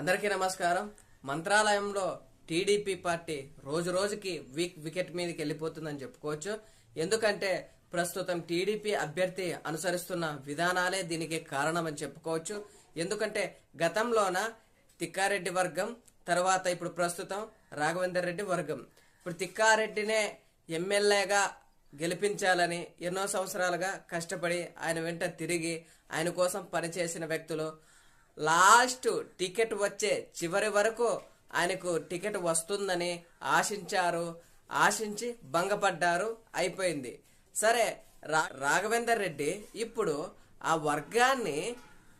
అందరికీ నమస్కారం. మంత్రాలయంలో TDP party రోజు రోజుకి వీక్ వికెట్ మీదకి వెళ్ళిపోతుందని చెప్పుకోవచ్చు. ఎందుకంటే ప్రస్తుతం టీడీపీ అభ్యర్థి అనుసరిస్తున్న విధానాలే దీనికి కారణమని చెప్పుకోవచ్చు. ఎందుకంటే గతంలోన తిక్కారెడ్డి వర్గం తర్వాత ఇప్పుడు ప్రస్తుతం రాఘవేందర్ రెడ్డి వర్గం. ఇప్పుడు తిక్కారెడ్డినే ఎమ్మెల్యేగా గెలిపించాలని ఎన్నో సంవత్సరాలుగా కష్టపడి ఆయన వెంట తిరిగి ఆయన కోసం పనిచేసిన వ్యక్తులు లాస్ట్ టికెట్ వచ్చే చివరి వరకు ఆయనకు టికెట్ వస్తుందని ఆశించారు. ఆశించి భంగపడ్డారు. అయిపోయింది. సరే రా రాఘవేందర్ రెడ్డి ఇప్పుడు ఆ వర్గాన్ని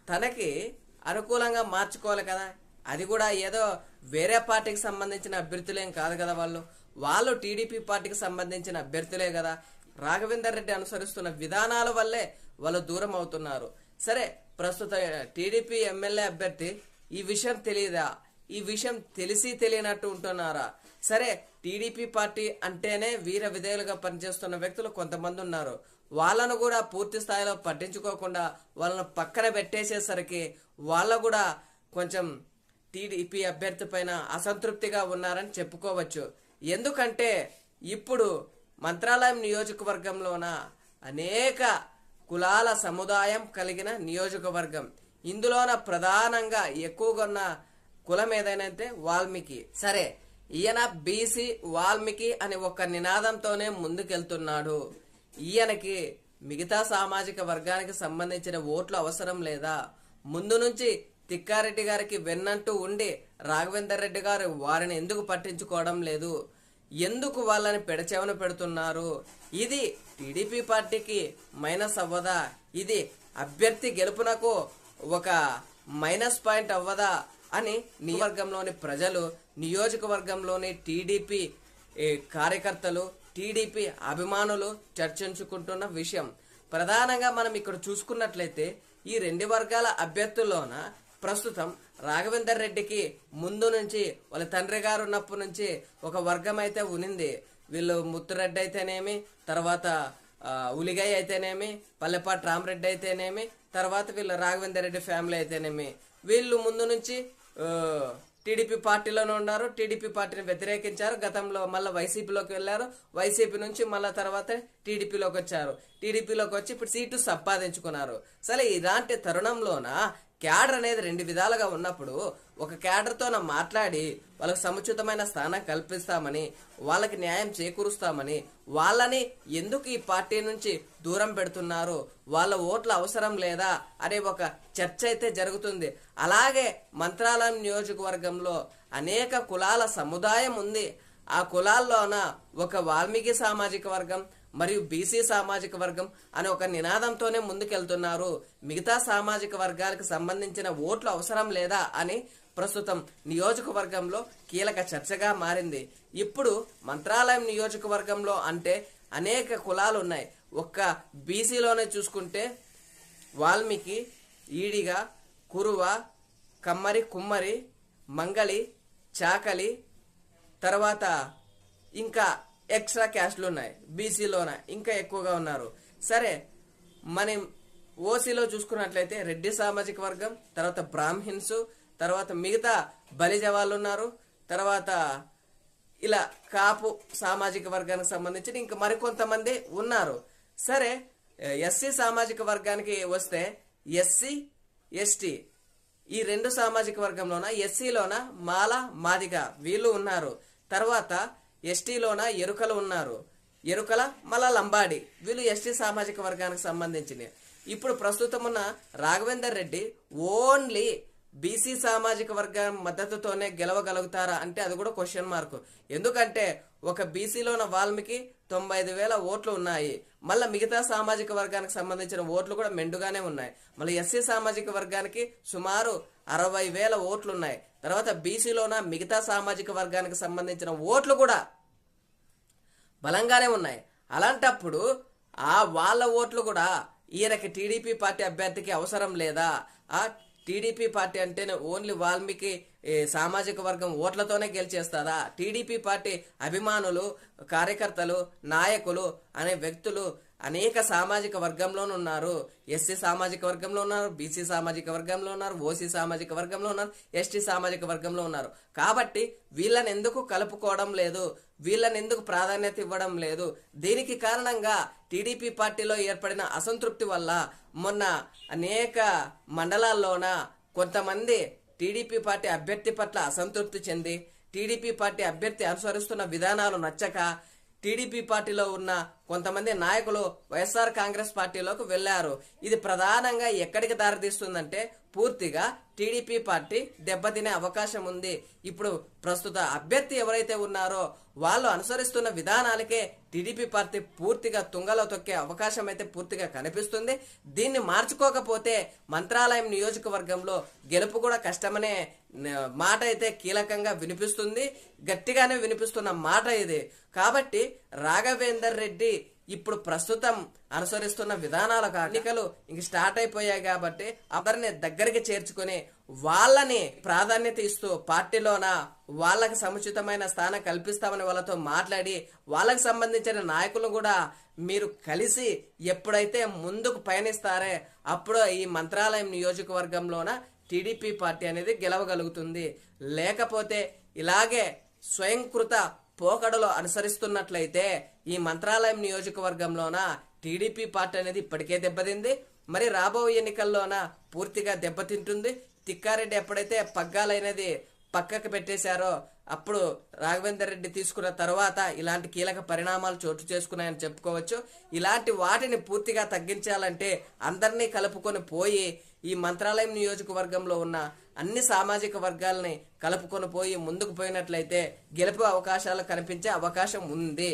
తనకి అనుకూలంగా మార్చుకోవాలి కదా. అది కూడా ఏదో వేరే పార్టీకి సంబంధించిన అభ్యర్థులేం కాదు కదా వాళ్ళు. వాళ్ళు టీడీపీ పార్టీకి సంబంధించిన అభ్యర్థులే కదా. రాఘవేందర్ రెడ్డి అనుసరిస్తున్న విధానాల వల్లే వాళ్ళు దూరం అవుతున్నారు. సరే ప్రస్తుత టీడీపీ ఎమ్మెల్యే అభ్యర్థి ఈ విషయం తెలియదా? ఈ విషయం తెలిసి తెలియనట్టు ఉంటున్నారా? సరే టీడీపీ పార్టీ అంటేనే వీర విధేయులుగా పనిచేస్తున్న వ్యక్తులు కొంతమంది ఉన్నారు. వాళ్ళను కూడా పూర్తి స్థాయిలో పట్టించుకోకుండా వాళ్ళను పక్కన పెట్టేసేసరికి వాళ్ళ కూడా కొంచెం టీడీపీ అభ్యర్థి పైన అసంతృప్తిగా ఉన్నారని చెప్పుకోవచ్చు. ఎందుకంటే ఇప్పుడు మంత్రాలయం నియోజకవర్గంలోన అనేక కులాల సముదాయం కలిగిన నియోజకవర్గం. ఇందులోన ప్రధానంగా ఎక్కువగా ఉన్న కులం ఏదైనా వాల్మీకి. సరే ఈయన బీసీ వాల్మీకి అని ఒక నినాదంతోనే ముందుకెళ్తున్నాడు. ఈయనకి మిగతా సామాజిక వర్గానికి సంబంధించిన ఓట్లు అవసరం లేదా? ముందు నుంచి తిక్కారెడ్డి గారికి వెన్నంటూ ఉండి రాఘవేందర్ రెడ్డి గారు వారిని ఎందుకు పట్టించుకోవడం లేదు? ఎందుకు వాళ్ళని పెడచెవన పెడుతున్నారు? ఇది టీడీపీ పార్టీకి మైనస్ అవ్వదా? ఇది అభ్యర్థి గెలుపునకు ఒక మైనస్ పాయింట్ అవ్వదా? అని నియోజకవర్గంలోని ప్రజలు నియోజకవర్గంలోని టీడీపీ కార్యకర్తలు టీడీపీ అభిమానులు చర్చించుకుంటున్న విషయం. ప్రధానంగా మనం ఇక్కడ చూసుకున్నట్లయితే ఈ రెండు వర్గాల అభ్యర్థుల్లోన ప్రస్తుతం రాఘవేందర్ రెడ్డికి ముందు నుంచి వాళ్ళ తండ్రి గారు ఉన్నప్పటి నుంచి ఒక వర్గం అయితే ఉనింది. వీళ్ళు ముత్తురెడ్డి అయితేనేమి తర్వాత ఆ, అయితేనేమి పల్లెపాటి రామరెడ్డి అయితేనేమి తర్వాత వీళ్ళు రాఘవేందర్ రెడ్డి ఫ్యామిలీ అయితేనేమి. వీళ్ళు ముందు నుంచి టీడీపీ పార్టీలోనే ఉన్నారు. టీడీపీ పార్టీని వ్యతిరేకించారు. గతంలో మళ్ళీ వైసీపీలోకి వెళ్ళారు. వైసీపీ నుంచి మళ్ళీ తర్వాత టీడీపీలోకి వచ్చారు. టీడీపీలోకి వచ్చి ఇప్పుడు సీటు సంపాదించుకున్నారు. సరే ఇలాంటి తరుణంలోన క్యాడర్ అనేది రెండు విధాలుగా ఉన్నప్పుడు ఒక క్యాడర్తో మాట్లాడి వాళ్ళకి సముచితమైన స్థానం కల్పిస్తామని వాళ్ళకి న్యాయం చేకూరుస్తామని వాళ్ళని ఎందుకు ఈ పార్టీ నుంచి దూరం పెడుతున్నారు వాళ్ళ ఓట్ల అవసరం లేదా అనే ఒక చర్చ అయితే జరుగుతుంది. అలాగే మంత్రాలయం నియోజకవర్గంలో అనేక కులాల సముదాయం ఉంది. ఆ కులాల్లోన ఒక వాల్మీకి సామాజిక వర్గం మరియు బీసీ సామాజిక వర్గం అనే ఒక నినాదంతోనే ముందుకెళ్తున్నారు. మిగతా సామాజిక వర్గాలకు సంబంధించిన ఓట్లు అవసరం లేదా అని ప్రస్తుతం నియోజకవర్గంలో కీలక చర్చగా మారింది. ఇప్పుడు మంత్రాలయం నియోజకవర్గంలో అంటే అనేక కులాలు ఉన్నాయి. ఒక్క బీసీలోనే చూసుకుంటే వాల్మీకి ఈడిగా కురువ కమ్మరి కుమ్మరి మంగళి చాకలి తర్వాత ఇంకా ఎక్స్ట్రా క్యాస్ట్లు ఉన్నాయి బీసీలోన ఇంకా ఎక్కువగా ఉన్నారు. సరే మనం ఓసీలో చూసుకున్నట్లయితే రెడ్డి సామాజిక వర్గం తర్వాత బ్రాహ్మిన్స్ తర్వాత మిగతా బలిజ వాళ్ళు ఉన్నారు తర్వాత ఇలా కాపు సామాజిక వర్గానికి సంబంధించి ఇంకా మరికొంతమంది ఉన్నారు. సరే ఎస్సీ సామాజిక వర్గానికి వస్తే ఎస్సీ ఎస్టీ ఈ రెండు సామాజిక వర్గంలోన ఎస్సీలోన మాల మాదిగ వీళ్ళు ఉన్నారు. తర్వాత ఎస్టీలోన ఎరుకలు ఉన్నారు. ఎరుకల మల లంబాడి. వీళ్ళు ఎస్టీ సామాజిక వర్గానికి సంబంధించిన ఇప్పుడు ప్రస్తుతం ఉన్న రాఘవేందర్ రెడ్డి ఓన్లీ బీసీ సామాజిక వర్గం మద్దతుతోనే గెలవగలుగుతారా అంటే అది కూడా క్వశ్చన్ మార్క్. ఎందుకంటే ఒక బీసీలోన వాల్మీకి తొంభై ఐదు వేల ఓట్లు ఉన్నాయి. మళ్ళీ మిగతా సామాజిక వర్గానికి సంబంధించిన ఓట్లు కూడా మెండుగానే ఉన్నాయి. మళ్ళీ ఎస్సీ సామాజిక వర్గానికి సుమారు అరవై వేల ఓట్లు ఉన్నాయి తర్వాత బీసీలోన మిగతా సామాజిక వర్గానికి సంబంధించిన ఓట్లు కూడా బలంగానే ఉన్నాయి. అలాంటప్పుడు ఆ వాళ్ళ ఓట్లు కూడా ఈయనకి టీడీపీ పార్టీ అభ్యర్థికి అవసరం లేదా? ఆ టీడీపీ పార్టీ అంటేనే ఓన్లీ వాల్మీకి సామాజిక వర్గం ఓట్లతోనే గెలిచేస్తారా? టీడీపీ పార్టీ అభిమానులు కార్యకర్తలు నాయకులు అనే వ్యక్తులు అనేక సామాజిక వర్గంలోనూ ఉన్నారు. ఎస్సీ సామాజిక వర్గంలో ఉన్నారు బీసీ సామాజిక వర్గంలో ఉన్నారు ఓసీ సామాజిక వర్గంలో ఉన్నారు ఎస్టీ సామాజిక వర్గంలో ఉన్నారు. కాబట్టి వీళ్ళని ఎందుకు కలుపుకోవడం లేదు? వీళ్ళని ఎందుకు ప్రాధాన్యత ఇవ్వడం లేదు? దీనికి కారణంగా టీడీపీ పార్టీలో ఏర్పడిన అసంతృప్తి వల్ల మొన్న అనేక మండలాల్లోన కొంతమంది టీడీపీ పార్టీ అభ్యర్థి పట్ల అసంతృప్తి చెంది టీడీపీ పార్టీ అభ్యర్థి అనుసరిస్తున్న విధానాలు నచ్చక టీడీపీ పార్టీలో ఉన్న కొంతమంది నాయకులు వైఎస్ఆర్ కాంగ్రెస్ పార్టీలోకి వెళ్ళారు ఇది ప్రధానంగా ఎక్కడికి దారితీస్తుందంటే పూర్తిగా టీడీపీ పార్టీ దెబ్బతినే అవకాశం ఉంది. ఇప్పుడు ప్రస్తుత అభ్యర్థి ఎవరైతే ఉన్నారో వాళ్ళు అనుసరిస్తున్న విధానాలకే టీడీపీ పార్టీ పూర్తిగా తుంగలో తొక్కే అవకాశం అయితే పూర్తిగా కనిపిస్తుంది. దీన్ని మార్చుకోకపోతే మంత్రాలయం నియోజకవర్గంలో గెలుపు కూడా కష్టమనే మాట అయితే కీలకంగా వినిపిస్తుంది. గట్టిగానే వినిపిస్తున్న మాట ఇది. కాబట్టి రాఘవేందర్ రెడ్డి ఇప్పుడు ప్రస్తుతం అనుసరిస్తున్న విధానాల ఎన్నికలు ఇంక స్టార్ట్ అయిపోయాయి కాబట్టి అందరిని దగ్గరికి చేర్చుకొని వాళ్ళని ప్రాధాన్యత ఇస్తూ పార్టీలోన వాళ్ళకి సముచితమైన స్థానం కల్పిస్తామని వాళ్ళతో మాట్లాడి వాళ్ళకి సంబంధించిన నాయకులను కూడా మీరు కలిసి ఎప్పుడైతే ముందుకు పయనిస్తారే అప్పుడు ఈ మంత్రాలయం నియోజకవర్గంలోన టీడీపీ పార్టీ అనేది గెలవగలుగుతుంది. లేకపోతే ఇలాగే స్వయంకృత పోకడలో అనుసరిస్తున్నట్లయితే ఈ మంత్రాలయం నియోజకవర్గంలోన టీడీపీ పార్టీ అనేది ఇప్పటికే దెబ్బతింది. మరి రాబోయే ఎన్నికల్లోన పూర్తిగా దెబ్బతింటుంది. తిక్కారెడ్డి ఎప్పుడైతే పగ్గాలైనది పక్కకు పెట్టేశారో అప్పుడు రాఘవేందర్ రెడ్డి తీసుకున్న తర్వాత ఇలాంటి కీలక పరిణామాలు చోటు చేసుకున్నాయని చెప్పుకోవచ్చు. ఇలాంటి వాటిని పూర్తిగా తగ్గించాలంటే అందరినీ కలుపుకొని పోయి ఈ మంత్రాలయం నియోజకవర్గంలో ఉన్న అన్ని సామాజిక వర్గాలని కలుపుకొని పోయి ముందుకు పోయినట్లయితే గెలుపు అవకాశాలు కనిపించే అవకాశం ఉంది.